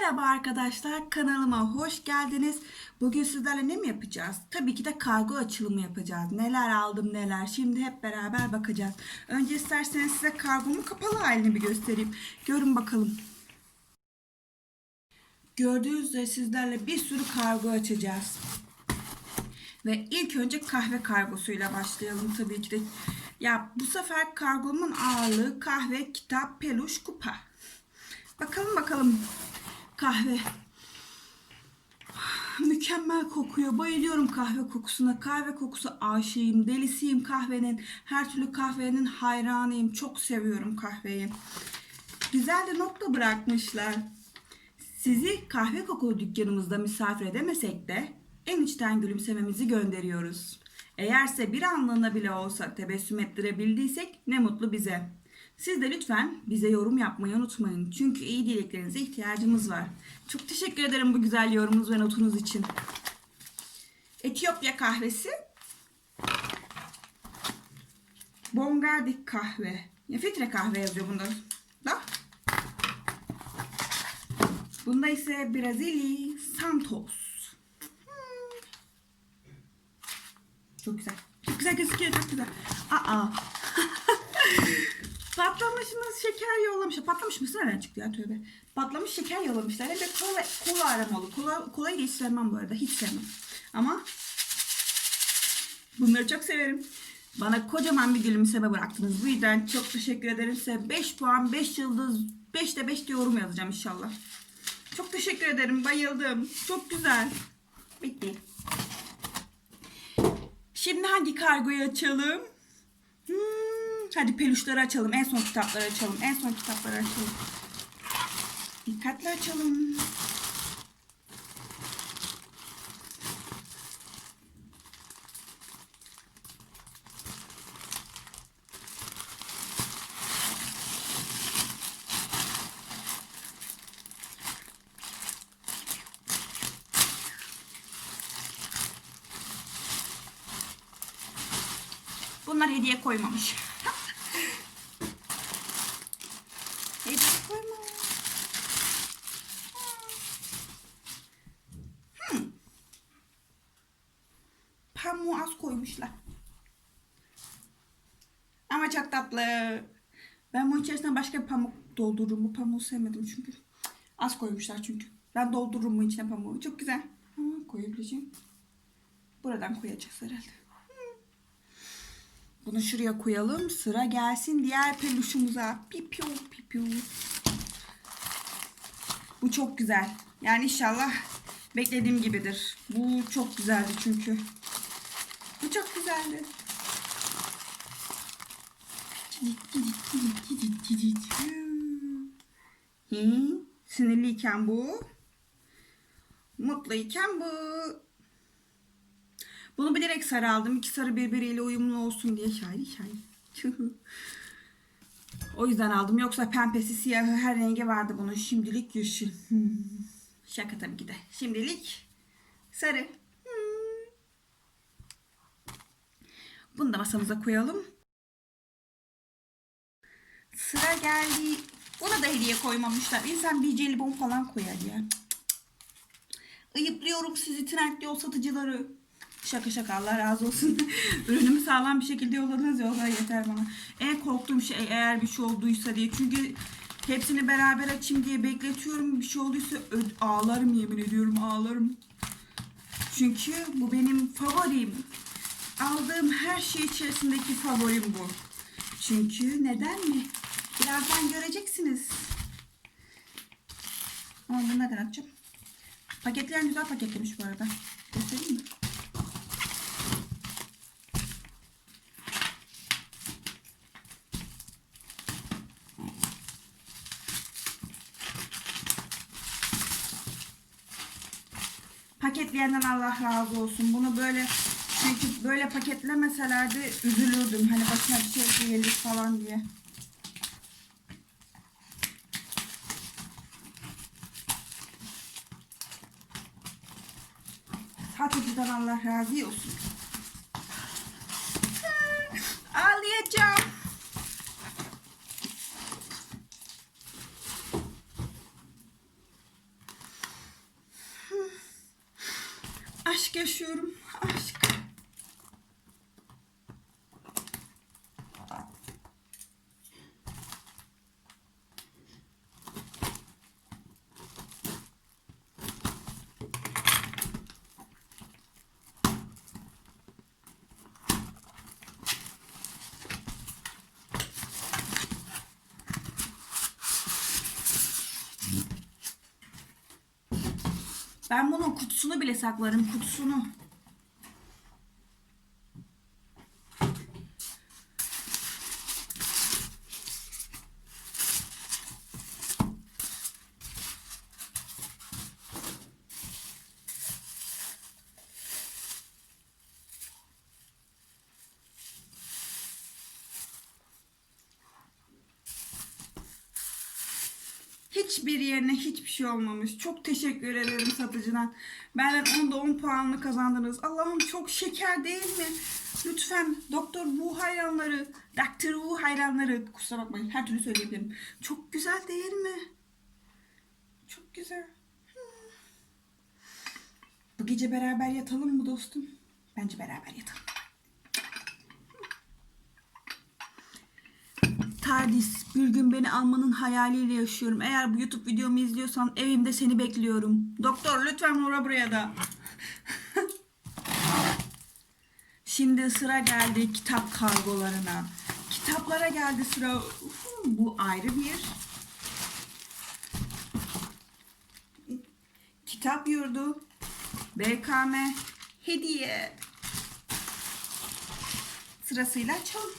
Merhaba arkadaşlar kanalıma hoş geldiniz. Bugün sizlerle ne mi yapacağız? Tabii ki de kargo açılımı yapacağız. Neler aldım neler şimdi hep beraber bakacağız. Önce isterseniz size kargomun kapalı halini bir göstereyim. Görün bakalım. Gördüğünüz üzere sizlerle bir sürü kargo açacağız. Ve ilk önce kahve kargosuyla başlayalım tabii ki de. Ya bu sefer kargomun ağırlığı kahve, kitap, peluş, kupa. Bakalım bakalım kahve. Mükemmel kokuyor. Bayılıyorum kahve kokusuna. Kahve kokusu aşığıyım. Delisiyim kahvenin. Her türlü kahvenin hayranıyım. Çok seviyorum kahveyi. Güzel de nokta bırakmışlar. Sizi kahve kokulu dükkanımızda misafir edemesek de en içten gülümsememizi gönderiyoruz. Eğerse bir anlığına bile olsa tebessüm ettirebildiysek ne mutlu bize. Siz de lütfen bize yorum yapmayı unutmayın. Çünkü iyi dileklerinize ihtiyacımız var. Çok teşekkür ederim bu güzel yorumunuz ve notunuz için. Etiyopya kahvesi. Bongardik kahve. Ya filtre kahve yazıyor bunda. Da. Bunda ise Brazili Santos. Hmm. Çok güzel. Çok güzel gözüküyor. Çok güzel. Aa. Patlamışımız şeker yollamışlar. Patlamış mısın nereden çıktı ya tövbe. Patlamış şeker yollamışlar. Hem de kola, kola aromalı. Kola, kolayı da hiç sevmem bu arada. Hiç sevmem. Ama bunları çok severim. Bana kocaman bir gülümseme bıraktınız. Bu yüzden çok teşekkür ederim size. 5 puan, 5 yıldız, 5'te 5 de yorum yazacağım inşallah. Çok teşekkür ederim. Bayıldım. Çok güzel. Bitti. Şimdi hangi kargoyu açalım? Hmm, hadi peluşları açalım. En son kitapları açalım. En son kitapları açalım. Dikkatli açalım. Bunlar hediye koymamış. hediye koymamış. Hmm. Pamuğu az koymuşlar. Ama çok tatlı. Ben bunun içerisine başka bir pamuk doldururum. Bu pamuğu sevmedim çünkü. Az koymuşlar çünkü. Ben doldururum bunun içine pamuğu. Çok güzel. Ama koyabileceğim. Buradan koyacağız herhalde. Bunu şuraya koyalım. Sıra gelsin diğer peluşumuza. Pipiu pipiu. Bu çok güzel. Yani inşallah beklediğim gibidir. Bu çok güzeldi çünkü. Bu çok güzeldi. Sinirliyken bu. Mutluyken bu. Bunu bilerek sarı aldım. İki sarı birbiriyle uyumlu olsun diye şairi şairi. o yüzden aldım. Yoksa pembesi, siyahı her rengi vardı bunun. Şimdilik yeşil. Şaka tabii ki de. Şimdilik sarı. Bunu da masamıza koyalım. Sıra geldi. Ona da hediye koymamışlar. İnsan bir jelibon falan koyar ya. Ayıplıyorum sizi trend yol satıcıları. Şaka şaka Allah razı olsun. Ürünümü sağlam bir şekilde yolladınız ya o da yeter bana. En korktuğum şey eğer bir şey olduysa diye. Çünkü hepsini beraber açayım diye bekletiyorum. Bir şey olduysa ağlarım yemin ediyorum ağlarım. Çünkü bu benim favorim. Aldığım her şey içerisindeki favorim bu. Çünkü neden mi? Birazdan göreceksiniz. Ama bunu neden açacağım? Paketleyen güzel paketlemiş bu arada. Göstereyim mi? Paketleyenden Allah razı olsun. Bunu böyle çünkü böyle paketlemeselerdi üzülürdüm. Hani başına bir şey gelir falan diye. Allah razı olsun. Ah, ağlayacağım. Aşk yaşıyorum. Aşk. Kutusunu bile saklarım kutusunu. Hiçbir yerine hiçbir şey olmamış. Çok teşekkür ederim satıcıdan. Benden 10'da 10 puanlı kazandınız. Allah'ım çok şeker değil mi? Lütfen Doktor Wu hayranları, Doktor Wu hayranları kusura bakmayın her türlü söyleyebilirim. Çok güzel değil mi? Çok güzel. Bu gece beraber yatalım mı dostum? Bence beraber yatalım. Tardis, bir gün beni almanın hayaliyle yaşıyorum. Eğer bu YouTube videomu izliyorsan evimde seni bekliyorum. Doktor lütfen uğra buraya da. Şimdi sıra geldi kitap kargolarına. Kitaplara geldi sıra. Uf, Bu ayrı bir. Kitap yurdu. BKM. Hediye. Sırasıyla açalım.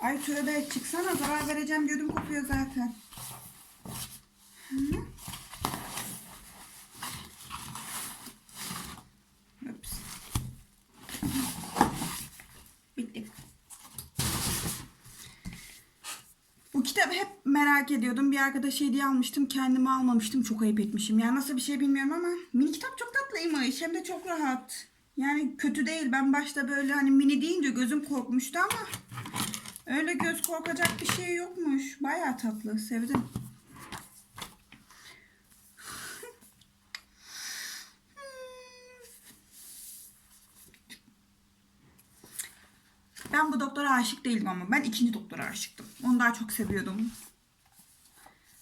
Ay tövbe çıksana zarar vereceğim diyordum kopuyor zaten. Bitti. Bu kitabı hep merak ediyordum. Bir arkadaş hediye almıştım. Kendime almamıştım. Çok ayıp etmişim. Yani nasıl bir şey bilmiyorum ama mini kitap çok tatlıymış. Hem de çok rahat. Yani kötü değil. Ben başta böyle hani mini deyince gözüm korkmuştu ama Öyle göz korkacak bir şey yokmuş. Bayağı tatlı. Sevdim. Ben bu doktora aşık değildim ama ben ikinci doktora aşıktım. Onu daha çok seviyordum.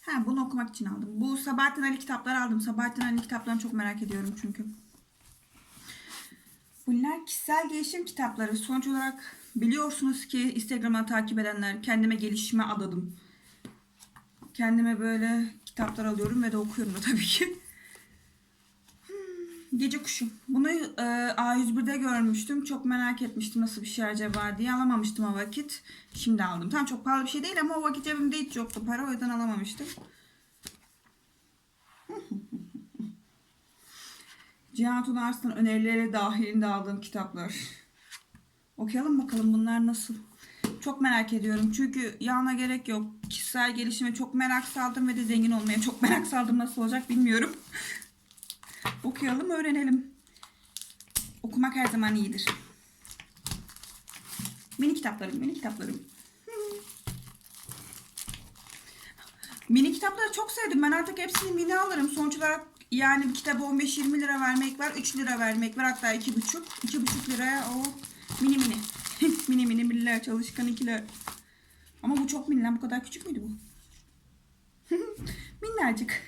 Ha, bunu okumak için aldım. Bu Sabahattin Ali kitapları aldım. Sabahattin Ali kitaplarını çok merak ediyorum çünkü. Bunlar kişisel gelişim kitapları. Sonuç olarak biliyorsunuz ki Instagram'dan takip edenler kendime gelişime adadım. Kendime böyle kitaplar alıyorum ve de okuyorum da tabii ki. Hmm, Gece kuşu. Bunu e, A101'de görmüştüm. Çok merak etmiştim nasıl bir şey acaba diye. Alamamıştım o vakit. Şimdi aldım. Tam çok pahalı bir şey değil ama o vakit cebimde hiç yoktu para. O yüzden alamamıştım. Cihan Tuna Arslan önerileri dahilinde aldığım kitaplar. Okuyalım bakalım bunlar nasıl. Çok merak ediyorum. Çünkü yağına gerek yok. Kişisel gelişime çok merak saldım ve de zengin olmaya çok merak saldım. Nasıl olacak bilmiyorum. Okuyalım, öğrenelim. Okumak her zaman iyidir. Mini kitaplarım, mini kitaplarım. Mini kitapları çok sevdim. Ben artık hepsini mini alırım. Sonuç olarak yani bir kitabı 15-20 lira vermek var. 3 lira vermek var. Hatta 2,5. 2,5 liraya o mini mini. mini mini miller çalışkan ikiler. Ama bu çok mini lan. Bu kadar küçük müydü bu? Minnacık.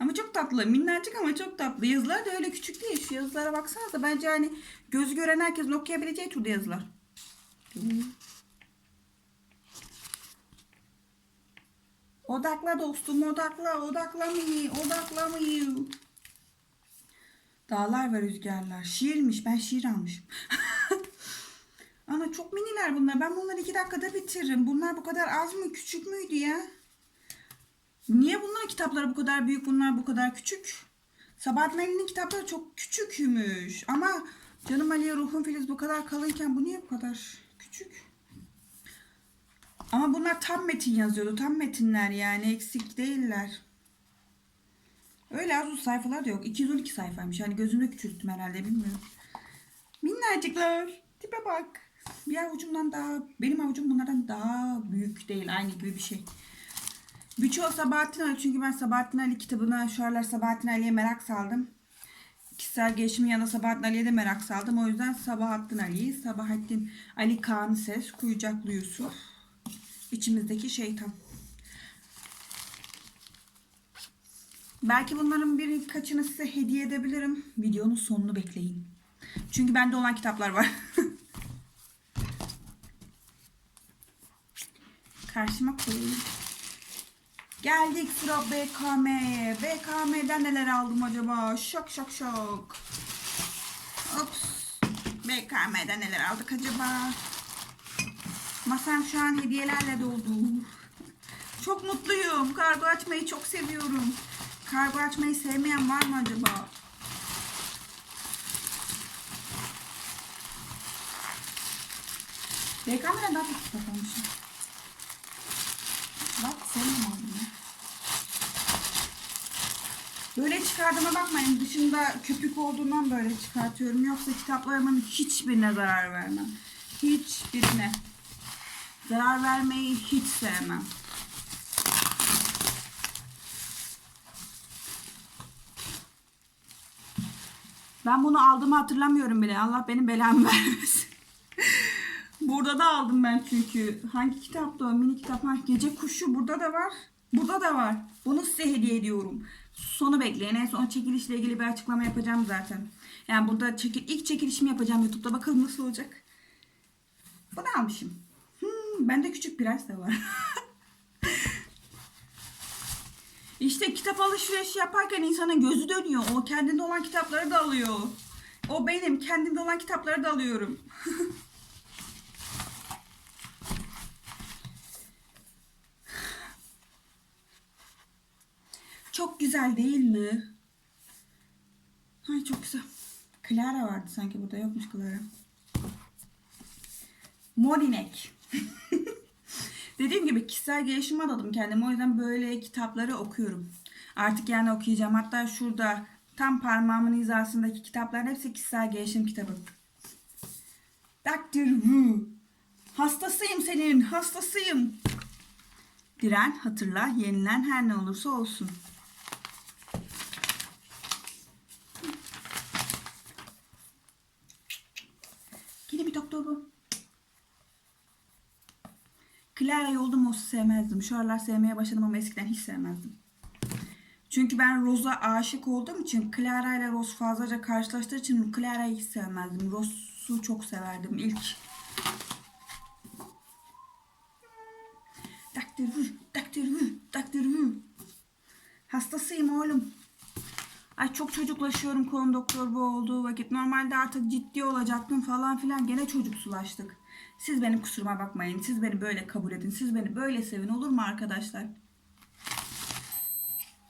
ama çok tatlı. Minnacık ama çok tatlı. Yazılar da öyle küçük değil. Şu yazılara baksanıza. Bence hani gözü gören herkesin okuyabileceği türde yazılar. Odakla dostum odakla odaklamayı odaklamayı. Dağlar ve rüzgarlar. Şiirmiş ben şiir almışım. Ana çok miniler bunlar. Ben bunları iki dakikada bitiririm. Bunlar bu kadar az mı küçük müydü ya? Niye bunlar kitapları bu kadar büyük bunlar bu kadar küçük? Sabahattin Ali'nin kitapları çok küçükmüş. Ama Canım Ali'ye Ruhum Filiz bu kadar kalınken bu niye bu kadar küçük? Ama bunlar tam metin yazıyordu. Tam metinler yani eksik değiller. Öyle az uzun sayfalar da yok. 212 sayfaymış. Yani gözümde küçülttüm herhalde bilmiyorum. Minnacıklar. Tipe bak. Bir avucumdan daha, benim avucum bunlardan daha büyük değil. Aynı gibi bir şey. Birçoğu Sabahattin Ali. Çünkü ben Sabahattin Ali kitabına şu aralar Sabahattin Ali'ye merak saldım. Kişisel gelişimin yanında Sabahattin Ali'ye de merak saldım. O yüzden Sabahattin Ali'yi, Sabahattin Ali Kaan Ses, Kuyucaklı Yusuf. İçimizdeki şeytan. Belki bunların birkaçını size hediye edebilirim. Videonun sonunu bekleyin. Çünkü bende olan kitaplar var. Karşıma koyayım. Geldik sıra BKM'ye. BKM'den neler aldım acaba? Şok şok şok. Ops. BKM'den neler aldık acaba? Masam şu an hediyelerle doldu. Çok mutluyum. Kargo açmayı çok seviyorum. Kargo açmayı sevmeyen var mı acaba? BKM'den daha çok kitap almışım. Bak sevmem aldım. Böyle çıkardığıma bakmayın. Dışında köpük olduğundan böyle çıkartıyorum. Yoksa kitaplarımın hiçbirine zarar vermem. Hiçbirine. Zarar vermeyi hiç sevmem. Ben bunu aldığımı hatırlamıyorum bile. Allah benim belamı vermesin. Burada da aldım ben çünkü. Hangi kitaptı o? Mini kitap. Ha, Gece kuşu burada da var. Burada da var. Bunu size hediye ediyorum. Sonu bekleyin. En son çekilişle ilgili bir açıklama yapacağım zaten. Yani burada çekil ilk çekilişimi yapacağım YouTube'da. Bakalım nasıl olacak. Bunu almışım. Hmm, bende küçük prens de var. İşte kitap alışverişi yaparken insanın gözü dönüyor. O kendinde olan kitapları da alıyor. O benim. Kendimde olan kitapları da alıyorum. Çok güzel değil mi? Ay çok güzel. Clara vardı sanki burada yokmuş Clara. Morinek. Dediğim gibi kişisel gelişim adadım kendime. O yüzden böyle kitapları okuyorum. Artık yani okuyacağım. Hatta şurada tam parmağımın hizasındaki kitapların hepsi kişisel gelişim kitabı. Dr. Wu. Hastasıyım senin. Hastasıyım. Diren, hatırla, yenilen her ne olursa olsun. Yeni bir doktor bu. Clara'yı oldum olsa sevmezdim. Şu aralar sevmeye başladım ama eskiden hiç sevmezdim. Çünkü ben Rose'a aşık olduğum için Clara ile Rose fazlaca karşılaştığı için Clara'yı hiç sevmezdim. Rose'u çok severdim ilk. Dr. Who, Dr. Who, Dr. Who. Hastasıyım oğlum. Ay çok çocuklaşıyorum konu doktor bu olduğu vakit. Normalde artık ciddi olacaktım falan filan. Gene çocuksulaştık. Siz benim kusuruma bakmayın. Siz beni böyle kabul edin. Siz beni böyle sevin olur mu arkadaşlar?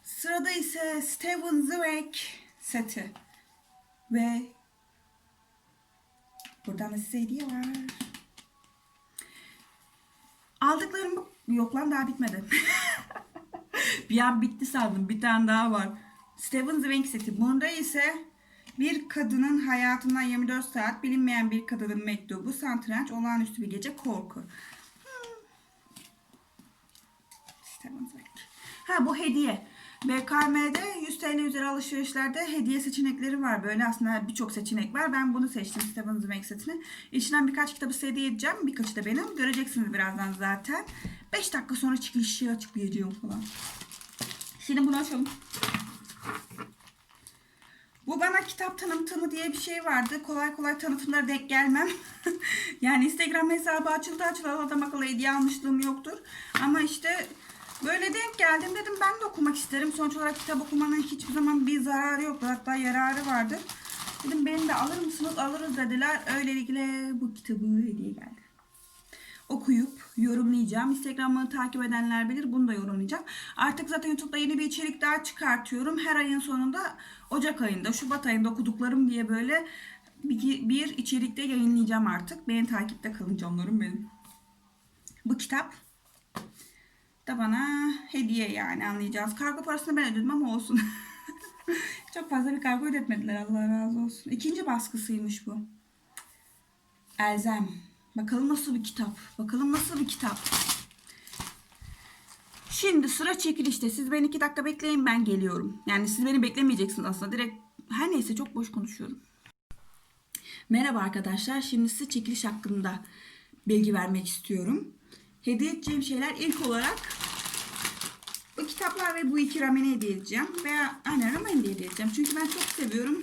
Sırada ise Steven Zweig seti. Ve buradan da size hediye var. Aldıklarım yok lan daha bitmedi. bir an bitti sandım. Bir tane daha var. Steven Zweig seti. Bunda ise bir kadının hayatından 24 saat bilinmeyen bir kadının mektubu, satranç, olağanüstü bir gece, korku. Hmm. Ha bu hediye. BKM'de 100 TL üzeri alışverişlerde hediye seçenekleri var. Böyle aslında birçok seçenek var. Ben bunu seçtim Steven Zweig setini. İçinden birkaç kitabı size hediye edeceğim. Birkaçı da benim. Göreceksiniz birazdan zaten. 5 dakika sonra çıkışı açıklayacağım falan. Şimdi bunu açalım. Bu bana kitap tanıtımı diye bir şey vardı. Kolay kolay tanıtımlara denk gelmem. yani Instagram hesabı açıldı açılalı adam akıllı hediye almışlığım yoktur. Ama işte böyle denk geldim dedim ben de okumak isterim. Sonuç olarak kitap okumanın hiçbir zaman bir zararı yoktur. Hatta yararı vardır. Dedim beni de alır mısınız? Alırız dediler. Öylelikle bu kitabı hediye geldi okuyup yorumlayacağım. Instagram'ı takip edenler bilir. Bunu da yorumlayacağım. Artık zaten YouTube'da yeni bir içerik daha çıkartıyorum. Her ayın sonunda Ocak ayında, Şubat ayında okuduklarım diye böyle bir, bir içerikte yayınlayacağım artık. Beni takipte kalın canlarım benim. Bu kitap da bana hediye yani anlayacağız. Kargo parasını ben ödedim ama olsun. Çok fazla bir kargo ödetmediler Allah razı olsun. İkinci baskısıymış bu. Elzem. Bakalım nasıl bir kitap. Bakalım nasıl bir kitap. Şimdi sıra çekilişte. Siz beni iki dakika bekleyin ben geliyorum. Yani siz beni beklemeyeceksiniz aslında. Direkt her neyse çok boş konuşuyorum. Merhaba arkadaşlar. Şimdi size çekiliş hakkında bilgi vermek istiyorum. Hediye edeceğim şeyler ilk olarak bu kitaplar ve bu iki rameni hediye edeceğim. Veya aynen ramen hediye edeceğim. Çünkü ben çok seviyorum.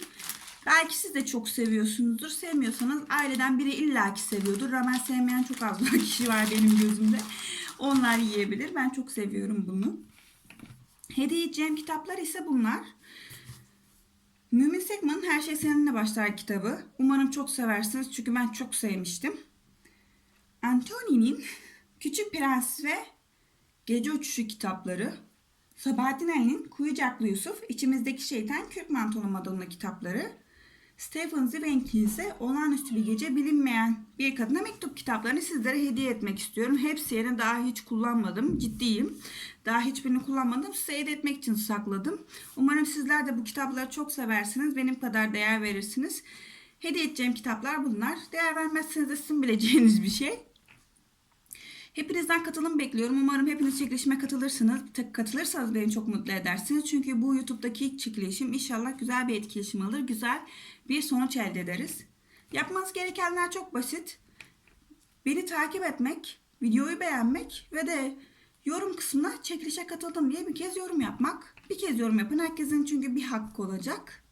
Belki siz de çok seviyorsunuzdur. Sevmiyorsanız aileden biri illaki seviyordur. Ramen sevmeyen çok az kişi var benim gözümde. Onlar yiyebilir. Ben çok seviyorum bunu. Hediye edeceğim kitaplar ise bunlar. Mümin Sekman'ın Her Şey Seninle Başlar kitabı. Umarım çok seversiniz çünkü ben çok sevmiştim. Antoni'nin Küçük Prens ve Gece Uçuşu kitapları. Sabahattin Ali'nin Kuyucaklı Yusuf, İçimizdeki Şeytan, Kürk Mantolu Madonna kitapları. Stephen Zweig'in ise Olağanüstü Bir Gece Bilinmeyen Bir Kadına Mektup kitaplarını sizlere hediye etmek istiyorum. Hepsini daha hiç kullanmadım. Ciddiyim. Daha hiçbirini kullanmadım. Size hediye etmek için sakladım. Umarım sizler de bu kitapları çok seversiniz. Benim kadar değer verirsiniz. Hediye edeceğim kitaplar bunlar. Değer vermezseniz de sizin bileceğiniz bir şey. Hepinizden katılım bekliyorum. Umarım hepiniz çekilişime katılırsınız. Katılırsanız beni çok mutlu edersiniz. Çünkü bu YouTube'daki ilk çekilişim inşallah güzel bir etkileşim alır. Güzel bir sonuç elde ederiz. Yapmanız gerekenler çok basit. Beni takip etmek, videoyu beğenmek ve de yorum kısmına çekilişe katıldım diye bir kez yorum yapmak. Bir kez yorum yapın. Herkesin çünkü bir hakkı olacak.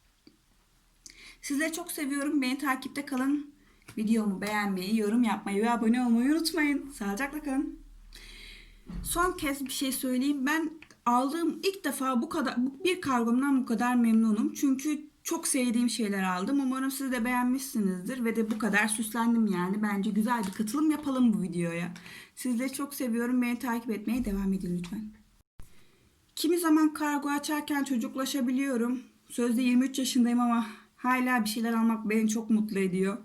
Sizleri çok seviyorum. Beni takipte kalın. Videomu beğenmeyi, yorum yapmayı ve abone olmayı unutmayın. Sağlıcakla kalın. Son kez bir şey söyleyeyim. Ben aldığım ilk defa bu kadar bir kargomdan bu kadar memnunum. Çünkü çok sevdiğim şeyler aldım. Umarım siz de beğenmişsinizdir ve de bu kadar süslendim yani. Bence güzel bir katılım yapalım bu videoya. Sizleri çok seviyorum. Beni takip etmeye devam edin lütfen. Kimi zaman kargo açarken çocuklaşabiliyorum. Sözde 23 yaşındayım ama hala bir şeyler almak beni çok mutlu ediyor.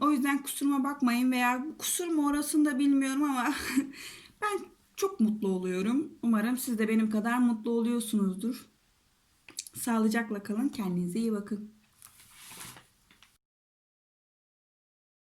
O yüzden kusuruma bakmayın veya kusur mu orasını da bilmiyorum ama ben çok mutlu oluyorum. Umarım siz de benim kadar mutlu oluyorsunuzdur. Sağlıcakla kalın. Kendinize iyi bakın.